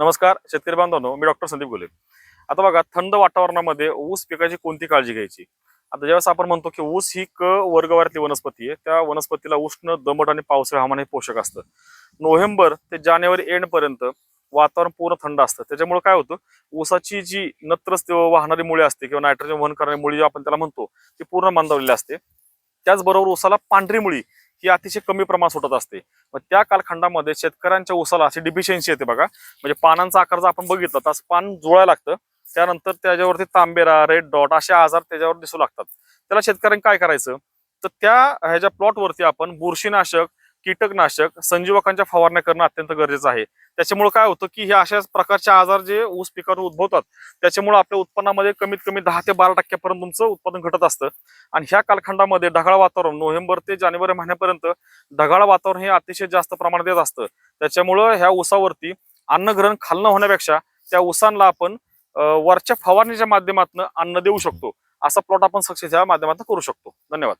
नमस्कार शेतकरी बांधवांनो मी डॉक्टर संदीप गोले. आता बघा थंड वातावरणामध्ये ऊस पिकाची कोणती काळजी घ्यायची? आता ज्यावेळेस आपण म्हणतो की ऊस ही क वर्गवारातली वनस्पती आहे त्या वनस्पतीला उष्ण दमट आणि पावसाळी हवामान हे पोषक असतं. नोव्हेंबर ते जानेवारी एंड पर्यंत वातावरण पूर्ण थंड असतं. त्याच्यामुळे काय होतं? ऊसाची जी नत्रस्त वाहणारी मुळे असते किंवा नायट्रोजन वहन करणारी मुळी जी आपण त्याला म्हणतो ती पूर्ण मंदावलेली असते. त्याचबरोबर ऊसाला पांढरी मुळी ही अतिशय कमी प्रमाणात सुटत असते. मग त्या कालखंडामध्ये शेतकऱ्यांच्या उसाला अशी डिफिशियन्सी येते बघा. म्हणजे पानांचा आकार जर आपण बघितलं तर असं पान जुळायला लागतं. त्यानंतर त्याच्यावरती तांबेरा रेड डॉट असे आजार त्याच्यावर दिसू लागतात. त्याला शेतकऱ्यांनी काय करायचं? तर त्या ह्याच्या प्लॉटवरती आपण बुरशीनाशक कीटकनाशक संजीवकांच्या फवारण्या करणं अत्यंत गरजेचं आहे. त्याच्यामुळे काय होतं की हे अशा प्रकारचे आजार जे ऊस पिकावर उद्भवतात त्याच्यामुळे आपल्या उत्पन्नामध्ये कमीत कमी दहा ते बारा टक्क्यापर्यंत तुमचं उत्पादन घटत असतं. आणि ह्या कालखंडामध्ये ढगाळ वातावरण नोव्हेंबर ते जानेवारी महिन्यापर्यंत ढगाळ वातावरण हे अतिशय जास्त प्रमाणात येत असतं. त्याच्यामुळं ह्या ऊसावरती अन्नग्रहण खालनं होण्यापेक्षा त्या ऊसांना आपण वरच्या फवारणीच्या माध्यमातून अन्न देऊ शकतो. असा प्लॉट आपण सक्सेस या माध्यमातून करू शकतो. धन्यवाद.